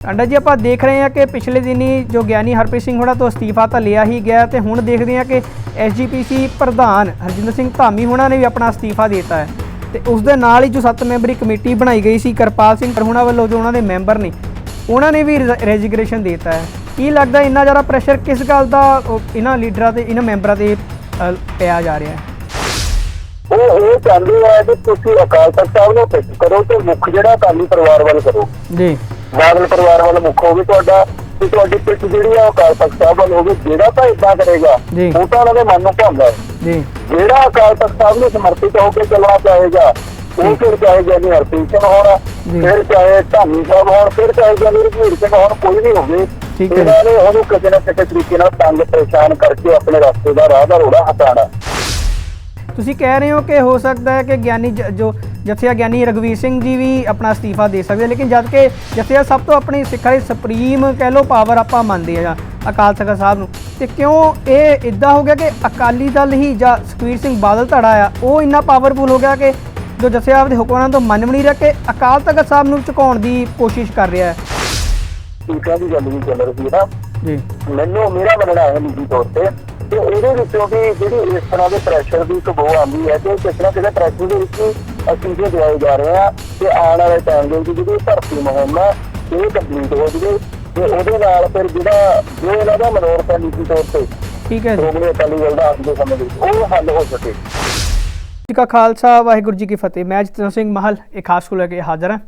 ਅੰਡਾ ਜੀ ਆਪਾਂ ਦੇਖ ਰਹੇ ਹਾਂ ਕਿ ਪਿਛਲੇ ਦਿਨੀ ਜੋ ਗਿਆਨੀ ਹਰਪ੍ਰੀਤ ਸਿੰਘ ਹੋਣਾ ਤੋਂ ਅਸਤੀਫਾ ਤਾਂ ਲਿਆ ਹੀ ਗਿਆ ਤੇ ਹੁਣ ਦੇਖਦੇ ਹਾਂ ਕਿ ਐਸਜੀਪੀਸੀ ਪ੍ਰਧਾਨ ਹਰਜਿੰਦਰ ਸਿੰਘ ਧਾਮੀ ਹੋਣਾ ਨੇ ਵੀ ਆਪਣਾ ਅਸਤੀਫਾ ਦਿੱਤਾ ਹੈ। ਤੇ ਉਸ ਦੇ ਨਾਲ ਹੀ ਜੋ 7 ਮੈਂਬਰੀ ਕਮੇਟੀ ਬਣਾਈ ਗਈ ਸੀ ਕਰਪਾਲ ਸਿੰਘ ਹੋਣਾ ਵੱਲੋਂ ਜੋ ਉਹਨਾਂ ਦੇ ਮੈਂਬਰ ਨੇ ਉਹਨਾਂ ਨੇ ਵੀ ਰੈਜ਼ਿਗਨੇਸ਼ਨ ਦਿੱਤਾ ਹੈ। ਕੀ ਲੱਗਦਾ ਇੰਨਾ ਜ਼ਿਆਦਾ ਪ੍ਰੈਸ਼ਰ ਕਿਸ ਗੱਲ ਦਾ ਇਹਨਾਂ ਲੀਡਰਾਂ ਤੇ ਇਹਨਾਂ ਮੈਂਬਰਾਂ ਤੇ ਪਿਆ ਜਾ ਰਿਹਾ ਹੈ? ਉਹ ਇਹ ਚਾਹੁੰਦੇ ਆ ਕਿ ਤੁਸੀਂ ਅਕਾਲ ਤਖਤ ਸਾਹਿਬ ਨੂੰ ਪਿੱਛ ਕਰੋ ਤੇ ਮੁੱਖ ਜਿਹੜਾ ਅਕਾਲੀ ਪਰਿਵਾਰ ਵੱਲ ਕਰੋ। ਜੀ। ਬਾਦਲ ਪਰਿਵਾਰ ਵੱਲ ਮੁੱਖ ਹੋਵੇ ਤੁਹਾਡਾ ਤੇ ਤੁਹਾਡੀ ਪਿੱਛ ਜਿਹੜੀ ਆ ਉਹ ਅਕਾਲ ਤਖਤ ਸਾਹਿਬ ਵੱਲ ਹੋਵੇ ਜਿਹੜਾ ਤਾਂ ਇਦਾਂ ਕਰੇਗਾ। ਉਹ ਤਾਂ ਉਹਨਾਂ ਦੇ ਮਨ ਨੂੰ ਭਾਉਂਦਾ ਜੀ ਜਿਹੜਾ ਅਕਾਲ ਤਖਤ ਸਾਹਿਬ ਨੂੰ ਸਮਰਪਿਤ ਹੋ ਕੇ ਚੱਲਣਾ ਚਾਹੇਗਾ ਉਹ ਫਿਰ ਚਾਹੇ ਗਿਆਨੀ ਹਰਪ੍ਰੀਤ ਸਿੰਘ ਹੋਣ। ਫਿਰ ਚਾਹੇ ਧਾਮੀ ਸਾਹਿਬ ਹੋਣ ਫਿਰ ਚਾਹੇ ਗਿਆਨੀ ਰਘਵੀਰ ਸਿੰਘ ਹੋਣ ਕੋਈ ਵੀ ਹੋਵੇ ਠੀਕ ਹੈ। ਇਹਨਾਂ ਨੇ ਉਹਨੂੰ ਕਿਸੇ ਨਾ ਕਿਸੇ ਤਰੀਕੇ ਨਾਲ ਤੰਗ ਪਰੇਸ਼ਾਨ ਕਰਕੇ ਆਪਣੇ ਰਸਤੇ ਦਾ ਰਾਹ ਦਾ ਰੋੜਾ ਹਟਾਉਣਾ ਤੁਸੀਂ ਕਹਿ ਰਹੇ ਹੋ ਕਿ ਹੋ ਸਕਦਾ ਹੈ ਕਿ ਗਿਆਨੀ ਜ- ਜਥਿਆ ਗਿਆਨੀ ਰਗਵੀਰ ਸਿੰਘ ਜੀ ਵੀ ਆਪਣਾ ਅਸਤੀਫਾ ਦੇ ਸਕਦੇ ਲੇਕਿਨ ਜਦ ਕਿ ਜਥਿਆ ਸਭ ਤੋਂ ਆਪਣੀ ਸਿੱਖਾਂ ਦੀ ਸੁਪਰੀਮ ਕਹਿ ਲੋ ਪਾਵਰ ਆਪਾਂ ਮੰਨਦੇ ਆ ਅਕਾਲ ਤਖਤ ਸਾਹਿਬ ਨੂੰ। ਤੇ ਕਿਉਂ ਇਹ ਇਦਾਂ ਹੋ ਗਿਆ ਕਿ ਅਕਾਲੀ ਦਲ ਹੀ ਜਾਂ ਸੁਖਬੀਰ ਸਿੰਘ ਬਾਦਲ ਧੜਾ ਆ ਉਹ ਇੰਨਾ ਪਾਵਰਫੁਲ ਹੋ ਗਿਆ ਕਿ ਜੋ ਜਥਿਆ ਦੇ ਹੁਕਮਾਂ ਤੋਂ ਮੰਨ ਵੀ ਨਹੀਂ ਰਿਹਾ ਕਿ ਅਕਾਲ ਤਖਤ ਸਾਹਿਬ ਨੂੰ ਝੁਕਾਉਣ ਦੀ ਕੋਸ਼ਿਸ਼ ਕਰ ਰਿਹਾ ਹੈ। ਟੀਕਾਂ ਦੀ ਗੱਲ ਵੀ ਚੱਲ ਰਹੀ ਹੈ ਨਾ। ਜੀ। ਮੈਨੂੰ ਮੇਰਾ ਮੰਨਣਾ ਹੈ ਨਿੱਜੀ ਤੌਰ ਤੇ ਕਿ ਇਹਦੇ ਵਿੱਚੋਂ ਵੀ ਜਿਹੜੀ ਇਸ ਤਰ੍ਹਾਂ ਦੇ ਪ੍ਰੈਸ਼ਰ ਦੀ ਇੱਕ ਬੋ ਆਉਂਦੀ ਹੈ ਕਿ ਕਿਸ ਤਰ੍ਹਾਂ ਕਿਸੇ ਪ੍ਰੈਸ਼ਰ ਦੇ ਵਿੱਚ ਅਸੀਂ ਜੇ ਦਿਵਾਏ ਜਾ ਰਹੇ ਹਾਂ ਕਿ ਆਉਣ ਵਾਲੇ ਟਾਈਮ ਦੇ ਵਿੱਚ ਜਿਹੜੀ ਭਰਤੀ ਮੁਹਿੰਮ ਹੈ ਇਹ ਕੰਪਲੀਟ ਹੋ ਜਵੇ ਤੇ ਉਹਦੇ ਨਾਲ ਫਿਰ ਜਿਹੜਾ ਜੋ ਇਹਨਾਂ ਦਾ ਮਨੋਰਥ ਹੈ ਨਿੱਜੀ ਤੌਰ ਤੇ ਠੀਕ ਹੈ ਜੀ। ਸ਼੍ਰੋਮਣੀ ਅਕਾਲੀ ਦਲ ਦਾ ਅੱਜ ਦੇ ਸਮੇਂ ਵਿੱਚ ਉਹ ਹੱਲ ਹੋ ਸਕੇ। ਜੀ ਕਾ ਖਾਲਸਾ ਵਾਹਿਗੁਰੂ ਜੀ ਕੀ ਫਤਿਹ। ਮੈਂ ਜਤਨ ਸਿੰਘ ਮਹਲ ਇੱਕ ਖਾਸ ਕੋਲ ਲੈ ਕੇ ਹਾਜ਼ਰ ਹਾਂ।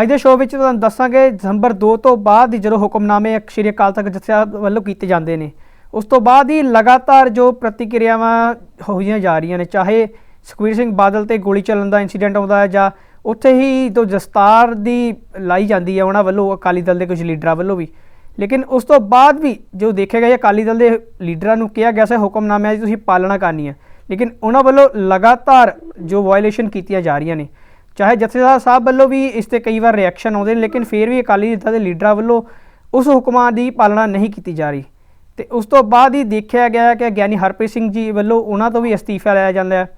ਅੱਜ ਦੇ ਸ਼ੋਅ ਵਿੱਚ ਤੁਹਾਨੂੰ ਦੱਸਾਂਗੇ ਦਸੰਬਰ 2 ਤੋਂ ਬਾਅਦ ਜਦੋਂ ਹੁਕਮਨਾਮੇ ਸ਼੍ਰੀ ਅਕਾਲ ਤਖਤ ਜਥਿਆ ਵੱਲੋਂ ਕੀਤੇ ਜਾਂਦੇ ਨੇ। ਉਸ ਤੋਂ ਬਾਅਦ ਹੀ ਲਗਾਤਾਰ ਜੋ ਪ੍ਰਤੀਕਿਰਿਆਵਾਂ ਹੋਈਆਂ ਜਾ ਰਹੀਆਂ ਨੇ, ਚਾਹੇ ਸੁਖਬੀਰ ਸਿੰਘ ਬਾਦਲ ਤੇ ਗੋਲੀ ਚੱਲਣ ਦਾ ਇਨਸੀਡੈਂਟ ਆਉਂਦਾ ਹੈ ਜਾਂ ਉੱਥੇ ਹੀ ਜੋ ਦਸਤਾਰ ਦੀ ਲਾਈ ਜਾਂਦੀ ਹੈ, ਉਹਨਾਂ ਵੱਲੋਂ ਅਕਾਲੀ ਦਲ ਦੇ ਕੁਝ ਲੀਡਰਾਂ ਵੱਲੋਂ ਵੀ। ਲੇਕਿਨ ਉਸ ਤੋਂ ਬਾਅਦ ਵੀ ਜੋ ਦੇਖਿਆ ਗਿਆ ਅਕਾਲੀ ਦਲ ਦੇ ਲੀਡਰਾਂ ਨੂੰ ਕਿਹਾ ਗਿਆ ਸੀ, ਹੁਕਮਨਾਮਿਆਂ ਦੀ ਤੁਸੀਂ ਪਾਲਣਾ ਕਰਨੀ ਹੈ। ਲੇਕਿਨ ਉਹਨਾਂ ਵੱਲੋਂ ਲਗਾਤਾਰ ਜੋ ਵਾਇਲੇਸ਼ਨ ਕੀਤੀਆਂ ਜਾ ਰਹੀਆਂ ਨੇ, ਚਾਹੇ ਜਥੇਦਾਰ ਸਾਹਿਬ ਵੱਲੋਂ ਵੀ ਇਸ ਤੇ ਕਈ ਵਾਰ ਰਿਐਕਸ਼ਨ ਆਉਂਦੇ ਨੇ, ਲੇਕਿਨ ਫਿਰ ਵੀ ਅਕਾਲੀ ਦਲ ਦੇ ਲੀਡਰਾਂ ਵੱਲੋਂ ਉਸ ਹੁਕਮਾਂ ਦੀ ਪਾਲਣਾ ਨਹੀਂ ਕੀਤੀ ਜਾ ਰਹੀ। ਤੇ ਉਸ ਤੋਂ ਬਾਅਦ ਹੀ ਦੇਖਿਆ ਗਿਆ ਕਿ ਗਿਆਨੀ ਹਰਪ੍ਰੀਤ ਸਿੰਘ ਜੀ ਵੱਲੋਂ ਉਹਨਾਂ ਤੋਂ ਵੀ ਅਸਤੀਫਾ ਲਿਆ ਜਾਂਦਾ ਹੈ।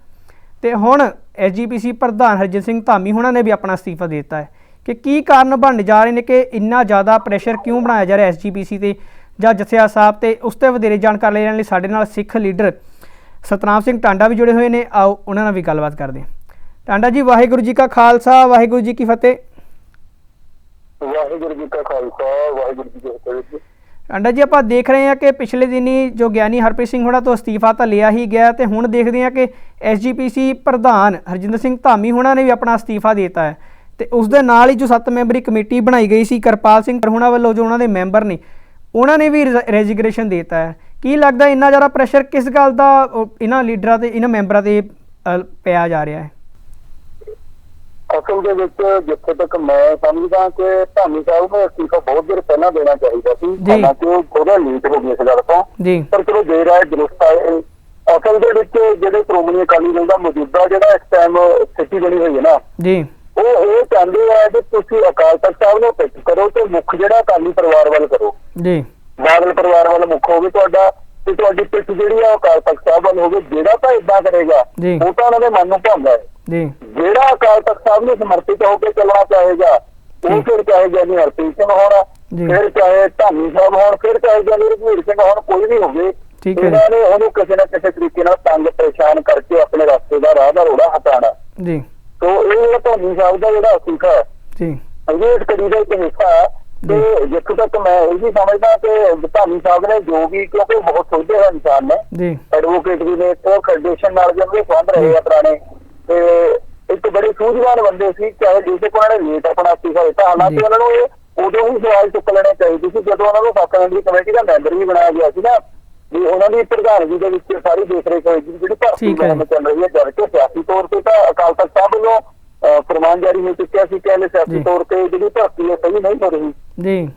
ਤੇ ਹੁਣ ਐਸਜੀਪੀਸੀ ਪ੍ਰਧਾਨ ਹਰਜਿੰਦਰ ਸਿੰਘ ਧਾਮੀ ਹੋਣਾ ਨੇ ਵੀ ਆਪਣਾ ਅਸਤੀਫਾ ਦੇ ਦਿੱਤਾ ਹੈ ਕਿ ਕੀ ਕਾਰਨ ਬਣ ਜਾ ਰਹੇ ਨੇ ਕਿ ਇੰਨਾ ਜ਼ਿਆਦਾ ਪ੍ਰੈਸ਼ਰ ਕਿਉਂ ਬਣਾਇਆ ਜਾ ਰਿਹਾ ਐਸਜੀਪੀਸੀ ਤੇ ਜਾਂ ਜਥਿਆ ਸਾਹਿਬ ਤੇ ਉਸ ਤੇ ਵਧੇਰੇ ਜਾਣਕਾਰੀ ਲੈਣ ਲਈ ਸਾਡੇ ਨਾਲ ਸਿੱਖ ਲੀਡਰ ਸਤਨਾਮ ਸਿੰਘ ਟਾਂਡਾ ਵੀ ਜੁੜੇ ਹੋਏ ਨੇ। ਆਓ ਉਹਨਾਂ ਨਾਲ ਵੀ ਗੱਲਬਾਤ ਕਰਦੇ ਹਾਂ। ਟਾਂਡਾ ਜੀ, ਵਾਹਿਗੁਰੂ ਜੀ ਕਾ ਖਾਲਸਾ, ਵਾਹਿਗੁਰੂ ਜੀ ਕੀ ਫਤਿਹ। ਵਾਹਿਗੁਰੂ ਜੀ ਕਾ ਖਾਲਸਾ, ਵਾਹਿਗੁਰੂ ਜੀ ਕੀ ਫਤਿਹ। ਅੰਡਾ ਜੀ, ਆਪਾਂ ਦੇਖ ਰਹੇ ਹਾਂ ਕਿ ਪਿਛਲੇ ਦਿਨੀ ਜੋ ਗਿਆਨੀ ਹਰਪ੍ਰੀਤ ਸਿੰਘ ਹੋਣਾ ਤੋਂ ਅਸਤੀਫਾ ਤਾਂ ਲਿਆ ਹੀ ਗਿਆ ਤੇ ਹੁਣ ਦੇਖਦੇ ਹਾਂ ਕਿ ਐਸਜੀਪੀਸੀ ਪ੍ਰਧਾਨ ਹਰਜਿੰਦਰ ਸਿੰਘ ਧਾਮੀ ਹੋਣਾ ਨੇ ਵੀ ਆਪਣਾ ਅਸਤੀਫਾ ਦੇ ਦਿੱਤਾ ਹੈ। ਤੇ ਉਸ ਦੇ ਨਾਲ ਹੀ ਜੋ 7 ਮੈਂਬਰੀ ਕਮੇਟੀ ਬਣਾਈ ਗਈ ਸੀ, ਕਰਪਾਲ ਸਿੰਘ ਹੋਣਾ ਵੱਲੋਂ ਜੋ ਉਹਨਾਂ ਦੇ ਮੈਂਬਰ ਨੇ, ਉਹਨਾਂ ਨੇ ਵੀ ਰੈਜ਼ਿਗਨੇਸ਼ਨ ਦੇ ਦਿੱਤਾ ਹੈ। ਕੀ ਲੱਗਦਾ ਇੰਨਾ ਜ਼ਿਆਦਾ ਪ੍ਰੈਸ਼ਰ ਕਿਸ ਗੱਲ ਦਾ ਇਹਨਾਂ ਲੀਡਰਾਂ ਤੇ, ਇਹਨਾਂ ਮੈਂਬਰਾਂ ਤੇ ਪਿਆ ਜਾ ਰਿਹਾ ਹੈ? ਅਸਲ ਦੇ ਵਿੱਚ ਜਿੱਥੇ ਤੱਕ ਮੈਂ ਸਮਝਦਾ ਕਿ ਧਾਮੀ ਸਾਹਿਬ ਨੂੰ ਅਸਤੀਫਾ ਬਹੁਤ ਦੇਰ ਪਹਿਲਾਂ ਦੇਣਾ ਚਾਹੀਦਾ ਸੀ। ਹਾਲਾਂਕਿ ਥੋੜਾ ਲੇਟ ਹੋ ਗਿਆ ਇਸ ਗੱਲ ਤੋਂ। ਪਰ ਚਲੋ ਦੇਰ ਆਏ ਦਰੁਸਤ ਆਏ ਅਸਲ ਦੇ ਵਿੱਚ ਜਿਹੜੇ ਸ਼੍ਰੋਮਣੀ ਅਕਾਲੀ ਦਲ ਦਾ ਮੌਜੂਦਾ ਜਿਹੜਾ ਇਸ ਟਾਈਮ ਸਥਿਤੀ ਬਣੀ ਹੋਈ ਹੈ ਨਾ ਜੀ। ਉਹ ਇਹ ਚਾਹੁੰਦੇ ਆ ਕਿ ਤੁਸੀਂ ਅਕਾਲ ਤਖਤ ਸਾਹਿਬ ਨੂੰ ਪਿੱਛ ਕਰੋ ਤੇ ਮੁੱਖ ਜਿਹੜਾ ਅਕਾਲੀ ਪਰਿਵਾਰ ਵੱਲ ਕਰੋ। ਜੀ। ਬਾਦਲ ਪਰਿਵਾਰ ਵੱਲ ਮੁੱਖ ਹੋਵੇ ਤੁਹਾਡਾ ਤੇ ਤੁਹਾਡੀ ਪਿੱਛ ਜਿਹੜੀ ਆ ਉਹ ਅਕਾਲ ਤਖਤ ਸਾਹਿਬ ਵੱਲ ਹੋਵੇ ਜਿਹੜਾ ਤਾਂ ਇਦਾਂ ਕਰੇਗਾ। ਉਹ ਤਾਂ ਉਹਨਾਂ ਦੇ ਮਨ ਨੂੰ ਭਾਉਂਦਾ ਹੈ ਜੀ ਜਿਹੜਾ ਅਕਾਲ ਤਖਤ ਸਾਹਿਬ ਨੂੰ ਸਮਰਪਿਤ ਹੋ ਕੇ ਚੱਲਣਾ ਚਾਹੇਗਾ ਉਹ। ਫਿਰ ਚਾਹੇ ਗਿਆਨੀ ਹਰਪ੍ਰੀਤ ਸਿੰਘ ਹੋਣ। ਫਿਰ ਚਾਹੇ ਧਾਮੀ ਸਾਹਿਬ ਹੋਣ ਫਿਰ ਚਾਹੇ ਗਿਆਨੀ ਰਘਵੀਰ ਸਿੰਘ ਹੋਣ ਕੋਈ ਵੀ ਹੋਵੇ ਠੀਕ ਹੈ। ਇਹਨਾਂ ਨੇ ਉਹਨੂੰ ਕਿਸੇ ਨਾ ਕਿਸੇ ਤਰੀਕੇ ਨਾਲ ਤੰਗ ਪਰੇਸ਼ਾਨ ਕਰਕੇ ਆਪਣੇ ਰਸਤੇ ਦਾ ਰਾਹ ਦਾ ਰੋੜਾ ਹਟਾਉਣਾ ਜੀ ਸੋ ਇਹ ਧਾਮੀ ਸਾਹਿਬ ਦਾ ਜਿਹੜਾ ਅਸੂਖਾ ਜੀ ਇਸ ਕੜੀ ਦਾ ਇੱਕ ਹਿੱਸਾ ਤੇ ਜਿੱਥੋਂ ਤੱਕ ਮੈਂ ਇਹ ਵੀ ਸਮਝਦਾ ਕਿ ਧਾਮੀ ਸਾਹਿਬ ਨੇ ਜੋ ਵੀ ਕਿਉਂਕਿ ਬਹੁਤ ਸੋਝੇ ਹੋਏ ਇਨਸਾਨ ਨੇ ਜੀ। ਐਡਵੋਕੇਟ ਵੀ ਨੇ ਤੇ ਫੈਡਰੇਸ਼ਨ ਨਾਲ ਜਿਹੜੇ ਸੰਬੰਧ ਰਹੇ ਆ ਪੁਰਾਣੇ। ਤੇ ਇੱਕ ਬੜੇ ਸੂਝਵਾਨ ਬੰਦੇ ਸੀ ਚਾਹੇ ਜਿਸੇ ਕੋਲ ਉਹਨਾਂ ਨੇ ਲੇਟ ਆਪਣਾ ਅਸਤੀਫਾ ਦਿੱਤਾ। ਹਾਲਾਂਕਿ। ਉਹਨਾਂ ਨੂੰ ਇਹ ਉਦੋਂ ਹੀ ਸਵਾਲ ਚੁੱਕ ਲੈਣੇ ਚਾਹੀਦੇ ਸੀ ਜਦੋਂ ਉਹਨਾਂ ਨੂੰ ਸੱਤ ਮੈਂਬਰੀ ਕਮੇਟੀ ਦਾ ਮੈਂਬਰ ਵੀ ਬਣਾਇਆ ਗਿਆ ਸੀ ਨਾ। ਵੀ ਉਹਨਾਂ ਦੀ ਪ੍ਰਧਾਨਗੀ ਦੇ ਵਿੱਚ ਸਾਰੀ ਦੇਖ ਰੇਖ ਹੋਏਗੀ ਜਿਹੜੀ ਭਰਤੀ। ਮੁਹਿੰਮ ਚੱਲ ਰਹੀ ਹੈ। ਜਦ ਕਿ ਸਿਆਸੀ ਤੌਰ ਤੇ ਤਾਂ ਅਕਾਲ ਤਖਤ ਸਾਹਿਬ ਵੱਲੋਂ ਅਹ, ਫਰਮਾਨ ਜਾਰੀ ਹੋ ਚੁੱਕਿਆ ਸੀ ਕਿ। ਸਿਆਸੀ ਤੌਰ ਤੇ ਜਿਹੜੀ ਭਰਤੀ ਹੈ ਸਹੀ ਨਹੀਂ ਹੋ ਰਹੀ। ਜੀ।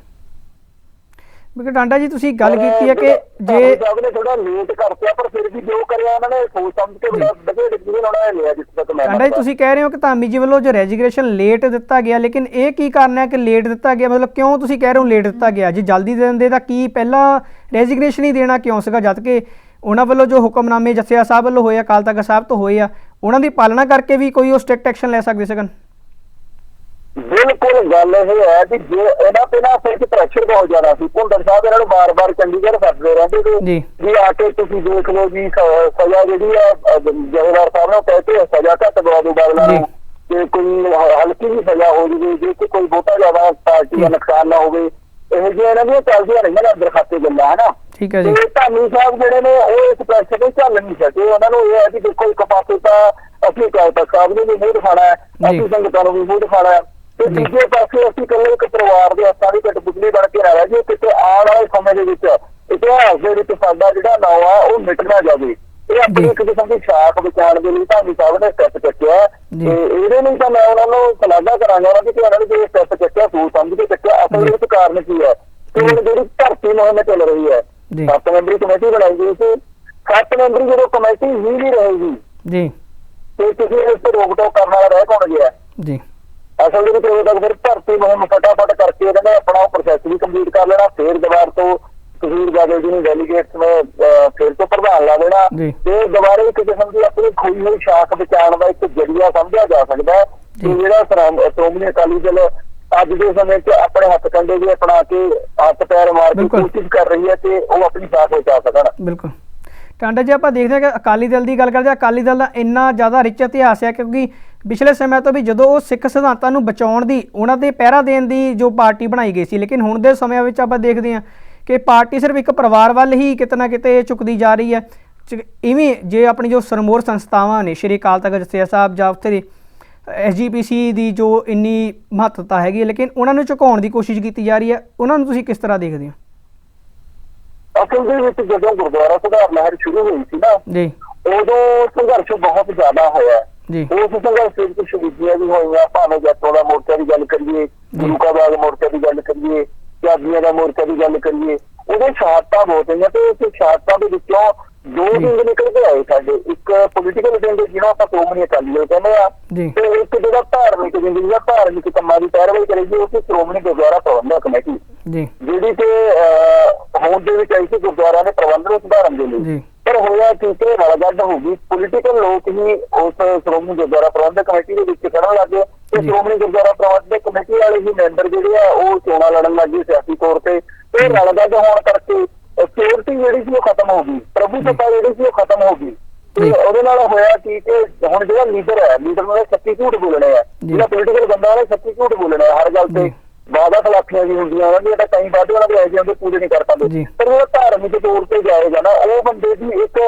ਬਿਕਾ ਟਾਂਡਾ ਜੀ ਤੁਸੀਂ ਗੱਲ ਕੀਤੀ ਹੈ ਕਿ ਜੇ ਸਾਹਿਬ ਨੇ ਥੋੜਾ ਲੇਟ ਕਰਤਿਆ ਪਰ ਫਿਰ ਵੀ ਜੋ ਕਰਿਆ ਉਹਨਾਂ ਨੇ ਸੋਚ ਸਮਝ ਕੇ ਬੜਾ ਵਧੀਆ ਉਹਨਾਂ ਨੇ ਲਿਆ ਜਿਸ ਤੱਕ ਮੈਂ ਟਾਂਡਾ ਜੀ। ਤੁਸੀਂ ਕਹਿ ਰਹੇ ਹੋ ਕਿ ਧਾਮੀ ਜੀ ਵੱਲੋਂ ਜੋ ਰੈਜੀਗ੍ਰੇਸ਼ਨ ਲੇਟ ਦਿੱਤਾ ਗਿਆ ਲੇਕਿਨ ਇਹ ਕੀ ਕਾਰਨ ਹੈ ਕਿ ਲੇਟ ਦਿੱਤਾ ਗਿਆ? ਮਤਲਬ ਕਿਉਂ ਤੁਸੀਂ ਕਹਿ ਰਹੇ ਹੋ ਲੇਟ ਦਿੱਤਾ ਗਿਆ? ਜੇ ਜਲਦੀ ਦੇ ਦਿੰਦੇ ਤਾਂ ਕੀ ਪਹਿਲਾਂ ਰੈਜੀਗ੍ਰੇਸ਼ਨ ਹੀ ਦੇਣਾ ਕਿਉਂ ਸੀਗਾ? ਜਦ ਕਿ ਉਹਨਾਂ ਵੱਲੋਂ ਜੋ ਹੁਕਮਨਾਮੇ ਜਥਿਆ ਸਾਹਿਬ ਵੱਲੋਂ ਹੋਏ ਅਕਾਲ ਤਖਤ ਸਾਹਿਬ ਤੋਂ ਹੋਏ ਆ ਉਹਨਾਂ ਦੀ ਪਾਲਣਾ ਕਰਕੇ ਵੀ ਕੋਈ ਉਹ ਸਟ੍ਰਿਕਟ ਐਕਸ਼ਨ ਲੈ ਸਕਦੇ ਸਕਣ? ਬਿਲਕੁਲ ਗੱਲ ਇਹ ਹੈ ਕਿ ਜੇ ਇਹਨਾਂ ਤੇ ਨਾ 'ਚ ਪ੍ਰੈਸ਼ਰ ਬਹੁਤ ਜ਼ਿਆਦਾ ਸੀ। ਭੁੰਦਰ ਸਾਹਿਬ ਇਹਨਾਂ ਨੂੰ ਬਾਰ-ਬਾਰ ਚੰਡੀਗੜ੍ਹ ਸੱਦਦੇ ਰਹਿੰਦੇ ਸੀ। ਜੀ। ਆ ਕੇ ਤੁਸੀਂ ਦੇਖ ਲਓ ਜੀ ਸਜ਼ਾ ਜਿਹੜੀ ਹੈ ਜਥੇਦਾਰ ਸਾਹਿਬ ਨੂੰ ਕਹਿੰਦੇ ਸਜ਼ਾ ਘੱਟ ਦਵਾ ਬਾਦਲਾਂ ਜੀ। ਨੂੰ। ਤੇ ਕੋਈ ਹਲਕੀ ਜਿਹੀ ਸਜ਼ਾ ਹੋ ਜਵੇ ਜੇ ਕਿ ਕੋਈ ਬਹੁਤਾ ਜ਼ਿਆਦਾ ਪਾਰਟੀ ਦਾ ਨੁਕਸਾਨ ਨਾ ਹੋਵੇ ਇਹੋ ਜਿਹੀਆਂ ਇਹਨਾਂ ਦੀਆਂ ਚੱਲਦੀਆਂ ਰਹੀਆਂ ਨੇ ਅੰਦਰ ਖਾਤੇ ਗੱਲਾਂ ਹਨਾ? ਠੀਕ ਹੈ ਜੀ। ਤੇ ਧਾਮੀ ਸਾਹਿਬ ਜਿਹੜੇ ਨੇ ਉਹ ਇਸ ਪ੍ਰੈਸ਼ਰ ਨੂੰ ਝੱਲ ਨਹੀਂ ਸਕੇ। ਉਹਨਾਂ ਨੂੰ ਇਹ ਹੈ ਕਿ ਦੇਖੋ ਇੱਕ ਪਾਸੇ ਤਾਂ ਅਸੀਂ ਕਾਇਤਾ ਸਾਹਿਬ ਨੂੰ ਵੀ ਮੂੰਹ ਦਿਖਾਣਾ ਹੈ ਜੀ। ਅਸੀਂ ਸੰਗਤਾਂ ਨੂੰ ਵੀ ਮੂੰਹ ਦਿਖਾਣਾ ਹੈ। ਤੇ। ਦੂਜੇ ਪਾਸੇ ਅਸੀਂ ਇਕੱਲੇ ਇੱਕ ਪਰਿਵਾਰ ਦੇ ਹੱਥਾਂ ਦੀ ਕਟਪੁਤਲੀ ਬਣ ਕੇ ਰਹਿ ਜੀ ਕਿਤੇ ਆਉਣ ਵਾਲੇ ਸਮੇਂ ਦੇ ਵਿੱਚ ਇਤਿਹਾਸ ਦੇ ਵਿੱਚ ਸਾਡਾ ਜਿਹੜਾ ਨਾਮ ਆ ਉਹ ਮਿਟ ਨਾ ਜਾਵੇ ਇਹ ਆਪਣੀ। ਇੱਕ ਕਿਸਮ ਦੀ ਸ਼ਾਖ ਬਚਾਉਣ ਦੇ ਲਈ ਧਾਮੀ ਸਾਹਿਬ ਨੇ ਸਟੈਪ ਚੱਕਿਆ। ਤੇ ਇਹਦੇ ਲਈ ਤਾਂ ਮੈਂ ਉਹਨਾਂ ਨੂੰ ਸਲਾਹਾਂ ਕਰਾਂਗਾ ਉਹਨਾਂ ਦੀ ਕਿ ਉਹਨਾਂ ਨੇ ਜੇ ਸਟੈਪ ਚੱਕਿਆ ਸੋਚ ਸਮਝ ਕੇ ਚੱਕਿਆ ਅਸਲ। ਵਿੱਚ ਕਾਰਨ ਕੀ ਹੈ ਕਿ ਜਿਹੜੀ ਧਰਤੀ ਮੁਹਿੰਮ ਚੱਲ ਰਹੀ ਹੈ। ਸੱਤ ਮੈਂਬਰੀ ਕਮੇਟੀ ਬਣਾਈ ਗਈ ਸੀ ਸੱਤ ਮੈਂਬਰੀ ਜਦੋਂ ਕਮੇਟੀ ਹੀ ਨਹੀਂ ਰਹੇਗੀ ਜੀ ਤੇ ਤੁਸੀਂ ਇਸ ਤੇ ਰੋਕ ਟੋਕ ਕਰਨ ਵਾਲਾ ਰਹਿ ਕੌਣ ਗਿਆ ਜੀ ਅਸਲ ਦੇ ਵਿੱਚ ਉਦੋਂ ਤੱਕ ਫਿਰ ਭਰਤੀ ਮੁਹਿੰਮ ਫਟਾਫਟ ਕਰਕੇ ਇਹਨਾਂ ਨੇ ਆਪਣਾ ਪ੍ਰੋਸੈਸ ਵੀ ਕੰਪਲੀਟ ਕਰ ਲੈਣਾ ਫੇਰ ਦੁਬਾਰ ਤੋਂ ਸੁਖਬੀਰ ਬਾਦਲ ਜੀ ਨੂੰ ਡੈਲੀਗੇਟਸ ਨੂੰ ਫਿਰ ਤੋਂ ਪ੍ਰਧਾਨ ਲਾ ਦੇਣਾ। ਤੇ ਦੁਬਾਰਾ ਇੱਕ ਕਿਸਮ ਦੀ ਆਪਣੀ ਖੋਈ ਹੋਈ ਸ਼ਾਖ ਬਚਾਉਣ ਦਾ ਇੱਕ ਜਰੀਆ ਸਮਝਿਆ ਜਾ ਸਕਦਾ ਹੈ ਕਿ। ਜਿਹੜਾ ਸ਼੍ਰੋਮ- ਸ਼੍ਰੋਮਣੀ ਅਕਾਲੀ ਦਲ ਅੱਜ ਦੇ ਸਮੇਂ 'ਚ ਆਪਣੇ ਹੱਥ ਕੰਡੇ ਵੀ ਅਪਣਾ ਕੇ ਹੱਥ ਪੈਰ ਮਾਰ ਕੇ। ਕੋਸ਼ਿਸ਼ ਕਰ ਰਹੀ ਹੈ ਤੇ ਉਹ ਆਪਣੀ ਸ਼ਾਖ ਬਚਾ ਸਕਣ ਬਿਲਕੁਲ ਟਾਂਡਾ ਜੀ ਆਪਾਂ ਦੇਖਦੇ ਹਾਂ ਕਿ ਅਕਾਲੀ ਦਲ ਦੀ ਗੱਲ ਕਰਦੇ ਹਾਂ ਅਕਾਲੀ ਦਲ ਦਾ ਇੰਨਾ ਜ਼ਿਆਦਾ ਰਿਚ ਇਤਿਹਾਸ ਹੈ ਕਿਉਂਕਿ ਪਿਛਲੇ ਸਮੇਂ ਤੋਂ ਵੀ ਜਦੋਂ ਉਹ ਸਿੱਖ ਸਿਧਾਂਤਾਂ ਨੂੰ ਬਚਾਉਣ ਦੀ ਉਹਨਾਂ ਦੇ ਪਹਿਰਾ ਦੇਣ ਦੀ ਜੋ ਪਾਰਟੀ ਬਣਾਈ ਗਈ ਸੀ ਲੇਕਿਨ ਹੁਣ ਦੇ ਸਮਿਆਂ ਵਿੱਚ ਆਪਾਂ ਦੇਖਦੇ ਹਾਂ ਕਿ ਪਾਰਟੀ ਸਿਰਫ ਇੱਕ ਪਰਿਵਾਰ ਵੱਲ ਹੀ ਕਿਤੇ ਨਾ ਕਿਤੇ ਝੁਕਦੀ ਜਾ ਰਹੀ ਹੈ। ਇਵੇਂ ਜੇ ਆਪਣੀ ਜੋ ਸਰਮੋਰ ਸੰਸਥਾਵਾਂ ਨੇ ਸ਼੍ਰੀ ਅਕਾਲ ਤਖਤ ਜਥੇਦਾਰ ਸਾਹਿਬ ਜਾਂ ਉੱਥੇ ਐਸਜੀਪੀਸੀ ਦੀ ਜੋ ਇੰਨੀ ਮਹੱਤਤਾ ਹੈਗੀ ਲੇਕਿਨ ਉਹਨਾਂ ਨੂੰ ਝੁਕਾਉਣ ਦੀ ਕੋਸ਼ਿਸ਼ ਕੀਤੀ ਜਾ ਰਹੀ ਹੈ ਉਹਨਾਂ ਨੂੰ ਤੁਸੀਂ ਕਿਸ ਤਰ੍ਹਾਂ ਦੇਖਦੇ ਹੋ? ਅਸਲ ਦੇ ਵਿੱਚ ਜਦੋਂ ਗੁਰਦੁਆਰਾ ਸੁਧਾਰ ਲਹਿਰ ਸ਼ੁਰੂ ਹੋਈ ਸੀ ਨਾ ਜੀ। ਉਦੋਂ ਸੰਘਰਸ਼ ਬਹੁਤ ਜ਼ਿਆਦਾ ਹੋਇਆ। ਜੀ। ਉਸ ਸੰਘਰਸ਼ ਵਿੱਚ ਕੁਝ ਸ਼ਹੀਦੀਆਂ ਵੀ ਹੋਈਆਂ ਭਾਵੇਂ ਜੱਟੋਂ ਦਾ ਮੋਰਚਾ ਦੀ ਗੱਲ ਕਰੀਏ ਗੁਰੂ ਕਾ ਬਾਗ ਮੋਰਚਾ ਦੀ ਗੱਲ ਕਰੀਏ ਪੰਜਾਬੀਆਂ ਦਾ ਮੋਰਚਾ ਦੀ ਗੱਲ ਕਰੀਏ ਉਹਦੇ ਸ਼ਹਾਦਤਾਂ ਬਹੁਤ ਹੋਈਆਂ ਤੇ ਉਸ ਸ਼ਹਾਦਤਾਂ ਦੇ ਵਿੱਚੋਂ ਦੋ। ਵਿੰਗ ਨਿਕਲ ਕੇ ਆਏ ਸਾਡੇ। ਇੱਕ ਪੋਲੀਟੀਕਲ ਵਿੰਗ ਜਿਹਨੂੰ ਆਪਾਂ ਸ਼੍ਰੋਮਣੀ ਅਕਾਲੀ ਦਲ ਕਹਿੰਦੇ ਆ ਤੇ ਇੱਕ ਜਿਹੜਾ ਧਾਰਮਿਕ ਵਿੰਗ ਜਿਹੜਾ ਧਾਰਮਿਕ ਕੰਮਾਂ ਦੀ ਪੈਰਵਾਈ ਕਰੇਗੀ ਉਹ ਸੀ ਸ਼੍ਰੋਮਣੀ ਗੁਰਦੁਆਰਾ ਪ੍ਰਬੰਧਕ ਕਮੇਟੀ। ਜੀ। ਜਿਹੜੀ ਕਿ ਹੋਂਦ ਦੇ ਵਿੱਚ ਆਈ ਸੀ ਗੁਰਦੁਆਰਾ ਦੇ ਪ੍ਰਬੰਧਨ ਨੂੰ ਸੁਧਾਰਨ ਦੇ ਲਈ। ਜੀ। ਪਰ ਹੋਇਆ ਕਿ ਕਿ ਰਲਗੱਡ ਹੋ ਗਈ ਪੋਲੀਟੀਕਲ ਲੋਕ ਹੀ ਉਸ ਸ਼੍ਰੋਮਣੀ ਗੁਰਦੁਆਰਾ ਪ੍ਰਬੰਧਕ ਕਮੇਟੀ ਦੇ ਵਿੱਚ ਖੜਨ ਲੱਗੇ ਤੇ। ਸ਼੍ਰੋਮਣੀ ਗੁਰਦੁਆਰਾ ਪ੍ਰਬੰਧਕ ਕਮੇਟੀ ਵਾਲੇ ਹੀ ਮੈਂਬਰ ਜਿਹੜੇ ਆ ਉਹ ਚੋਣਾਂ ਲੜਨ ਲੱਗੇ ਸਿਆਸੀ ਤੌਰ ਤੇ ਤੇ ਰਲਗੱਡ ਹੋਣ ਕਰਕੇ ਸਿਕਿਉਰਿਟੀ ਜਿਹੜੀ ਸੀ ਉਹ ਖਤਮ ਹੋ ਗਈ ਪ੍ਰਭੂ ਸੱਤਾ ਜਿਹੜੀ ਸੀ ਉਹ ਖਤਮ ਹੋ ਗਈ ਤੇ। ਉਹਦੇ ਨਾਲ ਹੋਇਆ ਕੀ ਕਿ ਹੁਣ ਜਿਹੜਾ ਲੀਡਰ ਹੈ ਲੀਡਰ ਨੂੰ ਸੱਚੀ ਝੂਠ ਬੋਲਣੇ ਜੀ। ਜਿਹੜਾ ਪੋਲੀਟੀਕਲ ਬੰਦਾ ਉਹਨੇ ਸੱਚੀ ਝੂਠ ਬੋਲਣੇ ਆ ਹਰ ਗੱਲ ਤੇ। ਵਾਦਾ ਖਿਲਾਫੀਆਂ ਵੀ ਹੁੰਦੀਆਂ ਉਹਨਾਂ ਦੀਆਂ ਤਾਂ ਕਈ ਵਾਅਦੇ ਉਹਨਾਂ ਦੇ ਹੁੰਦੇ ਪੂਰੇ ਨਹੀਂ ਕਰ ਪਾਉਂਦੇ। ਪਰ ਉਹ ਧਾਰਮਿਕ ਤੌਰ ਤੇ ਜਾਏਗਾ ਨਾ ਉਹ ਬੰਦੇ ਦੀ ਇੱਕ